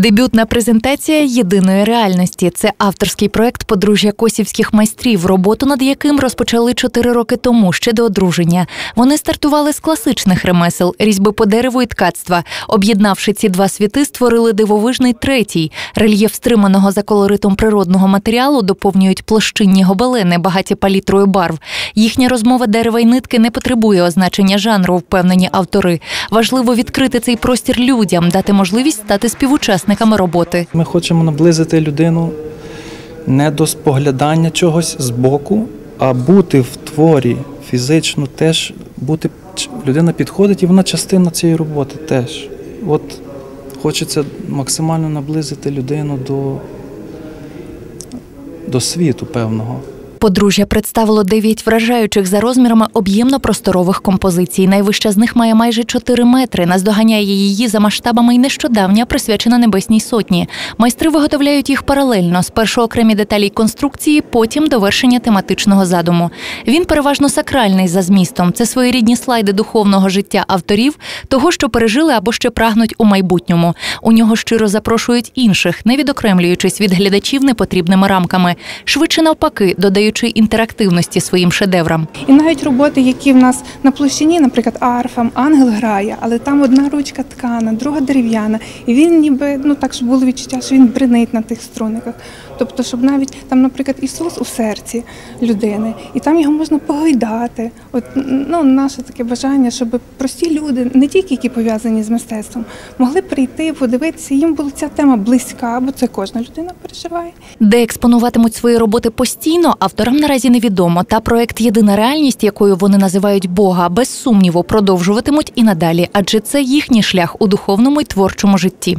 Дебютна презентація єдиної реальності. Це авторський проект подружжя косівських майстрів, роботу над яким розпочали чотири роки тому, ще до одруження. Вони стартували з класичних ремесел, різьби по дереву і ткацтва. Об'єднавши ці два світи, створили дивовижний третій. Рельєф стриманого за колоритом природного матеріалу доповнюють площинні гобелени, багаті палітрою барв. Їхня розмова дерева й нитки не потребує означення жанру, впевнені автори. Важливо відкрити цей простір людям, дати можливість стати співучасниками роботи. Ми хочемо наблизити людину не до споглядання чогось збоку, а бути в творі фізично теж бути. Людина підходить і вона частина цієї роботи теж. От хочеться максимально наблизити людину до, до світу певного. Подружжя представило дев'ять вражаючих за розмірами об'ємно-просторових композицій. Найвища з них має майже 4 метри. Наздоганяє її за масштабами й нещодавня, присвячена Небесній Сотні. Майстри виготовляють їх паралельно, спершу окремі деталі конструкції, потім довершення тематичного задуму. Він переважно сакральний за змістом. Це своєрідні слайди духовного життя авторів, того, що пережили або ще прагнуть у майбутньому. У нього щиро запрошують інших, не відокремлюючись від глядачів непотрібними рамками. Швидше навпаки, додаючи інтерактивності своїм шедеврам. І навіть роботи, які в нас на площині, наприклад, арфа, ангел грає, але там одна ручка ткана, друга дерев'яна, і він ніби ну так щоб було відчуття, що він бринить на тих струниках. Тобто, щоб навіть там, наприклад, Ісус у серці людини, і там його можна погойдати. От ну наше таке бажання, щоб прості люди, не тільки які пов'язані з мистецтвом, могли прийти, подивитися. Їм була ця тема близька, бо це кожна людина переживає. Де експонуватимуть свої роботи постійно, авторам наразі невідомо. Та проект Єдина реальність, якою вони називають Бога, без сумніву продовжуватимуть і надалі, адже це їхній шлях у духовному й творчому житті.